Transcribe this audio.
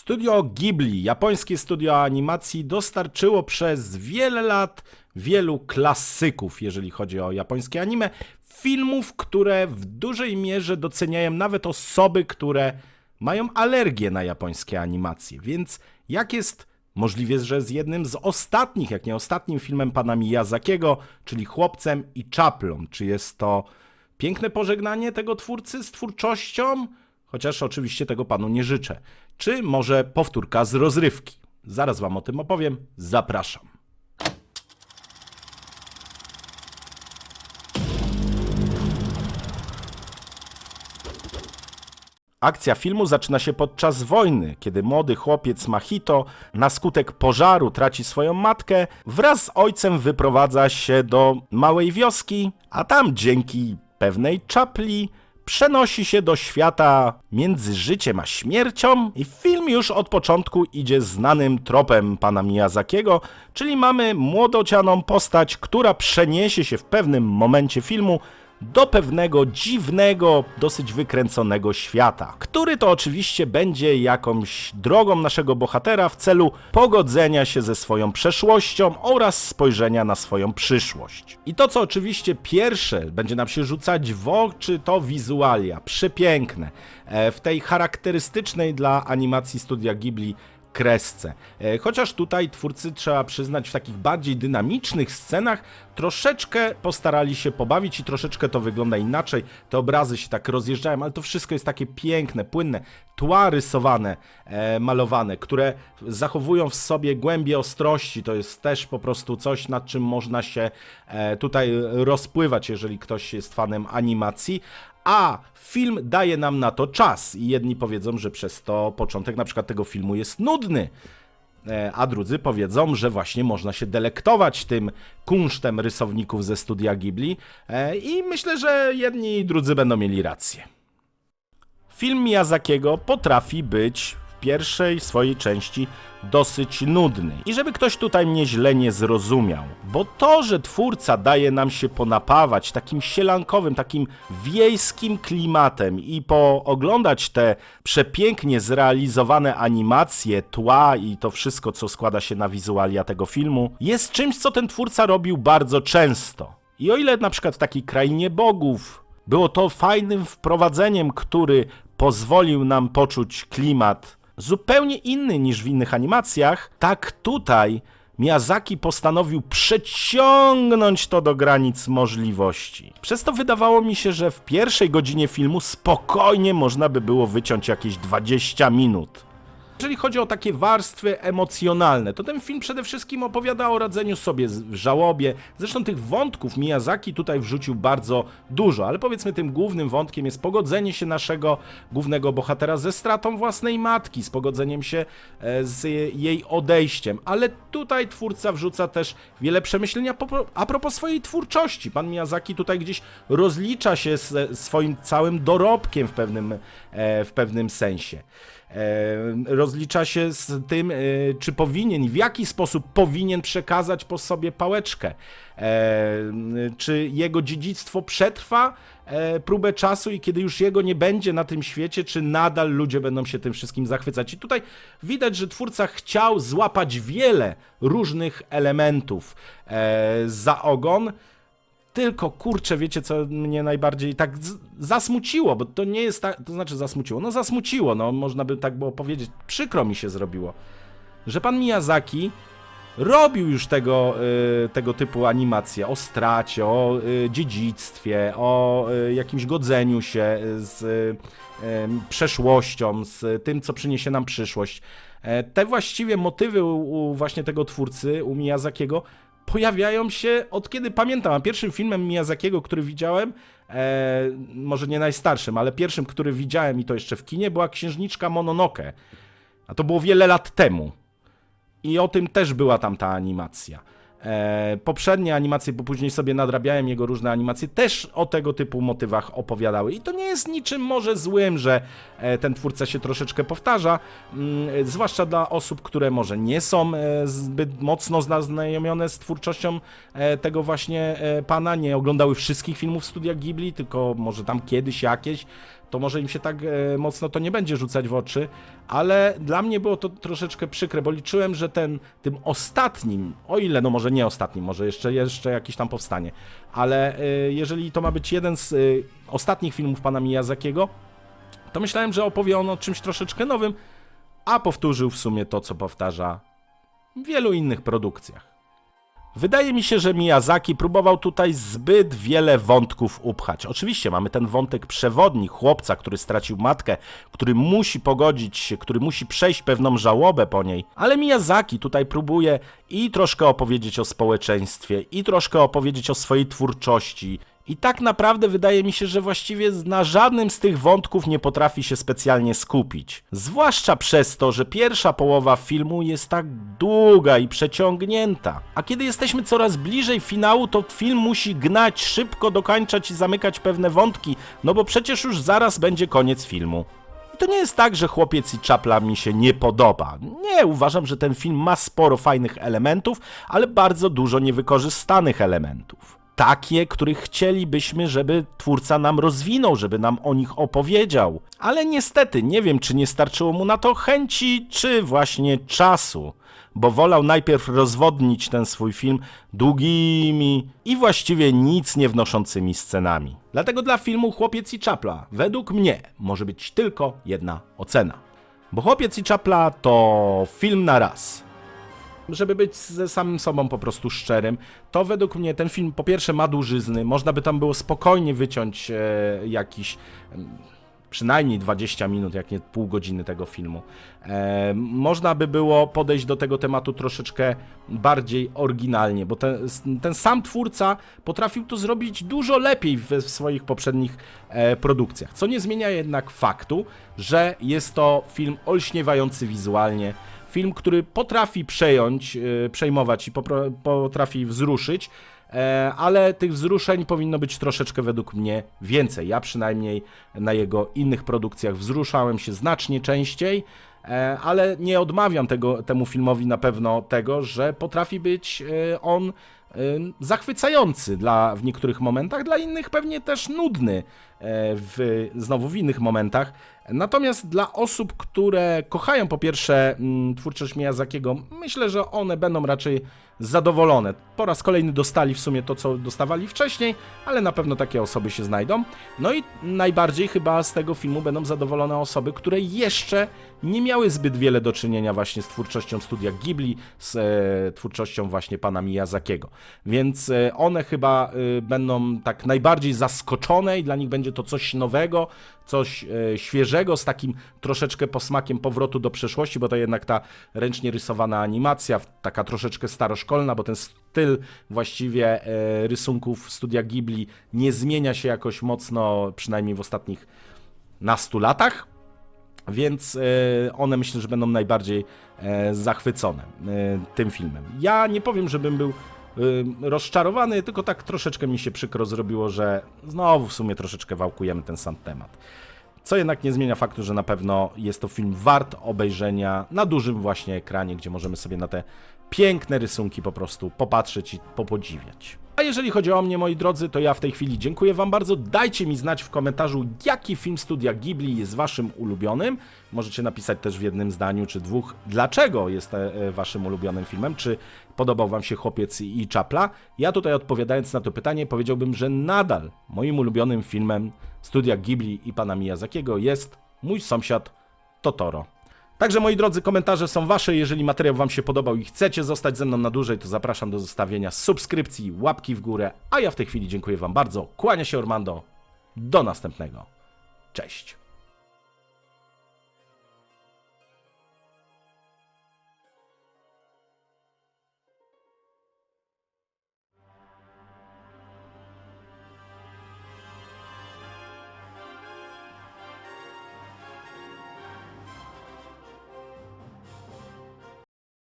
Studio Ghibli, japońskie studio animacji, dostarczyło przez wiele lat wielu klasyków, jeżeli chodzi o japońskie anime, filmów, które w dużej mierze doceniają nawet osoby, które mają alergię na japońskie animacje. Więc jak jest możliwe, że z jednym z ostatnich, jak nie ostatnim filmem pana Miyazakiego, czyli Chłopcem i Czaplą, czy jest to piękne pożegnanie tego twórcy z twórczością? Chociaż oczywiście tego panu nie życzę. Czy może powtórka z rozrywki? Zaraz wam o tym opowiem. Zapraszam. Akcja filmu zaczyna się podczas wojny, kiedy młody chłopiec Mahito na skutek pożaru traci swoją matkę, wraz z ojcem wyprowadza się do małej wioski, a tam dzięki pewnej czapli przenosi się do świata między życiem a śmiercią i film już od początku idzie znanym tropem pana Miyazakiego, czyli mamy młodocianą postać, która przeniesie się w pewnym momencie filmu do pewnego dziwnego, dosyć wykręconego świata, który to oczywiście będzie jakąś drogą naszego bohatera w celu pogodzenia się ze swoją przeszłością oraz spojrzenia na swoją przyszłość. I to, co oczywiście pierwsze będzie nam się rzucać w oczy, to wizualia, przepiękne, e, w tej charakterystycznej dla animacji studia Ghibli kresce. E, Chociaż tutaj twórcy trzeba przyznać w takich bardziej dynamicznych scenach troszeczkę postarali się pobawić i troszeczkę to wygląda inaczej. Te obrazy się tak rozjeżdżają, ale to wszystko jest takie piękne, płynne, tła rysowane, e, malowane, które zachowują w sobie głębie ostrości. To jest też po prostu coś, nad czym można się e, tutaj rozpływać, jeżeli ktoś jest fanem animacji. A film daje nam na to czas i jedni powiedzą, że przez to początek na przykład tego filmu jest nudny. E, A drudzy powiedzą, że właśnie można się delektować tym kunsztem rysowników ze studia Ghibli E, i myślę, że jedni i drudzy będą mieli rację. Film Miyazakiego potrafi być pierwszej swojej części dosyć nudny. I żeby ktoś tutaj mnie źle nie zrozumiał, bo to, że twórca daje nam się ponapawać takim sielankowym, takim wiejskim klimatem i pooglądać te przepięknie zrealizowane animacje, tła i to wszystko, co składa się na wizualia tego filmu, jest czymś, co ten twórca robił bardzo często. I o ile na przykład w takiej krainie bogów było to fajnym wprowadzeniem, który pozwolił nam poczuć klimat zupełnie inny niż w innych animacjach, tak tutaj Miyazaki postanowił przeciągnąć to do granic możliwości. Przez to wydawało mi się, że w pierwszej godzinie filmu spokojnie można by było wyciąć jakieś 20 minut. Jeżeli chodzi o takie warstwy emocjonalne, to ten film przede wszystkim opowiada o radzeniu sobie w żałobie. Zresztą tych wątków Miyazaki tutaj wrzucił bardzo dużo, ale powiedzmy tym głównym wątkiem jest pogodzenie się naszego głównego bohatera ze stratą własnej matki, z pogodzeniem się e, z jej odejściem. Ale tutaj twórca wrzuca też wiele przemyślenia a propos swojej twórczości. Pan Miyazaki tutaj gdzieś rozlicza się z swoim całym dorobkiem w pewnym, e, w pewnym sensie rozlicza się z tym, e, czy powinien, w jaki sposób powinien przekazać po sobie pałeczkę. E, czy jego dziedzictwo przetrwa e, próbę czasu i kiedy już jego nie będzie na tym świecie, czy nadal ludzie będą się tym wszystkim zachwycać. I tutaj widać, że twórca chciał złapać wiele różnych elementów e, za ogon. Tylko kurczę, wiecie co mnie najbardziej tak zasmuciło, bo to nie jest tak, to znaczy zasmuciło, no zasmuciło, no można by tak było powiedzieć, przykro mi się zrobiło, że pan Miyazaki robił już tego, y, tego typu animacje o stracie, o y, dziedzictwie, o y, jakimś godzeniu się z y, przeszłością, z tym, co przyniesie nam przyszłość. E, Te właściwie motywy u właśnie tego twórcy, u Miyazakiego, pojawiają się od kiedy pamiętam. A pierwszym filmem Miyazakiego, który widziałem, e, może nie najstarszym, ale pierwszym, który widziałem i to jeszcze w kinie, była Księżniczka Mononoke. A to było wiele lat temu. I o tym też była tam ta animacja. E, poprzednie animacje, bo później sobie nadrabiałem jego różne animacje, też o tego typu motywach opowiadały. I to nie jest niczym może złym, że e, ten twórca się troszeczkę powtarza, mm, zwłaszcza dla osób, które może nie są e, zbyt mocno zaznajomione z twórczością tego właśnie pana, nie oglądały wszystkich filmów studia Ghibli, tylko może tam kiedyś jakieś to może im się tak e, mocno to nie będzie rzucać w oczy, ale dla mnie było to troszeczkę przykre, bo liczyłem, że ten, tym ostatnim, o ile, no może nie ostatnim, może jeszcze, jeszcze jakiś tam powstanie, ale e, jeżeli to ma być jeden z e, ostatnich filmów pana Miyazakiego, to myślałem, że opowie on o czymś troszeczkę nowym, a powtórzył w sumie to, co powtarza w wielu innych produkcjach. Wydaje mi się, że Miyazaki próbował tutaj zbyt wiele wątków upchać. Oczywiście mamy ten wątek przewodni chłopca, który stracił matkę, który musi pogodzić się, który musi przejść pewną żałobę po niej, ale Miyazaki tutaj próbuje i troszkę opowiedzieć o społeczeństwie, i troszkę opowiedzieć o swojej twórczości. I tak naprawdę wydaje mi się, że właściwie na żadnym z tych wątków nie potrafi się specjalnie skupić. Zwłaszcza przez to, że pierwsza połowa filmu jest tak długa i przeciągnięta. A kiedy jesteśmy coraz bliżej finału, to film musi gnać, szybko dokańczać i zamykać pewne wątki, no bo przecież już zaraz będzie koniec filmu. To nie jest tak, że chłopiec i czapla mi się nie podoba. Nie, uważam, że ten film ma sporo fajnych elementów, ale bardzo dużo niewykorzystanych elementów takie, których chcielibyśmy, żeby twórca nam rozwinął, żeby nam o nich opowiedział. Ale niestety nie wiem, czy nie starczyło mu na to chęci, czy właśnie czasu, bo wolał najpierw rozwodnić ten swój film długimi i właściwie nic nie wnoszącymi scenami. Dlatego dla filmu Chłopiec i Czapla, według mnie, może być tylko jedna ocena. Bo Chłopiec i Czapla to film na raz żeby być ze samym sobą po prostu szczerym, to według mnie ten film po pierwsze ma dłużyzny, można by tam było spokojnie wyciąć e, jakiś przynajmniej 20 minut, jak nie pół godziny tego filmu. E, można by było podejść do tego tematu troszeczkę bardziej oryginalnie, bo ten, ten sam twórca potrafił to zrobić dużo lepiej w, w swoich poprzednich e, produkcjach. Co nie zmienia jednak faktu, że jest to film olśniewający wizualnie, Film, który potrafi przejąć, yy, przejmować i potrafi wzruszyć, e, ale tych wzruszeń powinno być troszeczkę według mnie więcej. Ja przynajmniej na jego innych produkcjach wzruszałem się znacznie częściej, e, ale nie odmawiam tego, temu filmowi na pewno tego, że potrafi być e, on e, zachwycający dla, w niektórych momentach, dla innych pewnie też nudny e, w, znowu w innych momentach. Natomiast dla osób, które kochają po pierwsze mm, twórczość Miyazakiego, myślę, że one będą raczej zadowolone. Po raz kolejny dostali w sumie to, co dostawali wcześniej, ale na pewno takie osoby się znajdą. No i najbardziej chyba z tego filmu będą zadowolone osoby, które jeszcze nie miały zbyt wiele do czynienia właśnie z twórczością studia Ghibli, z e, twórczością właśnie pana Miyazakiego. Więc e, one chyba e, będą tak najbardziej zaskoczone i dla nich będzie to coś nowego, coś e, świeżego, z takim troszeczkę posmakiem powrotu do przeszłości, bo to jednak ta ręcznie rysowana animacja, taka troszeczkę staroszkolna, bo ten styl właściwie e, rysunków studia Ghibli nie zmienia się jakoś mocno, przynajmniej w ostatnich nastu latach. Więc e, one myślę, że będą najbardziej e, zachwycone tym filmem. Ja nie powiem, żebym był rozczarowany, tylko tak troszeczkę mi się przykro zrobiło, że znowu w sumie troszeczkę wałkujemy ten sam temat. Co jednak nie zmienia faktu, że na pewno jest to film wart obejrzenia na dużym właśnie ekranie, gdzie możemy sobie na te piękne rysunki po prostu popatrzeć i popodziwiać. A jeżeli chodzi o mnie, moi drodzy, to ja w tej chwili dziękuję Wam bardzo. Dajcie mi znać w komentarzu, jaki film studia Ghibli jest Waszym ulubionym. Możecie napisać też w jednym zdaniu czy dwóch, dlaczego jest e, Waszym ulubionym filmem, czy podobał Wam się Chłopiec i Czapla. Ja tutaj odpowiadając na to pytanie powiedziałbym, że nadal moim ulubionym filmem studia Ghibli i pana Miyazakiego jest Mój sąsiad Totoro. Także moi drodzy, komentarze są wasze. Jeżeli materiał wam się podobał i chcecie zostać ze mną na dłużej, to zapraszam do zostawienia subskrypcji, łapki w górę. A ja w tej chwili dziękuję wam bardzo. Kłania się Ormando. Do następnego. Cześć.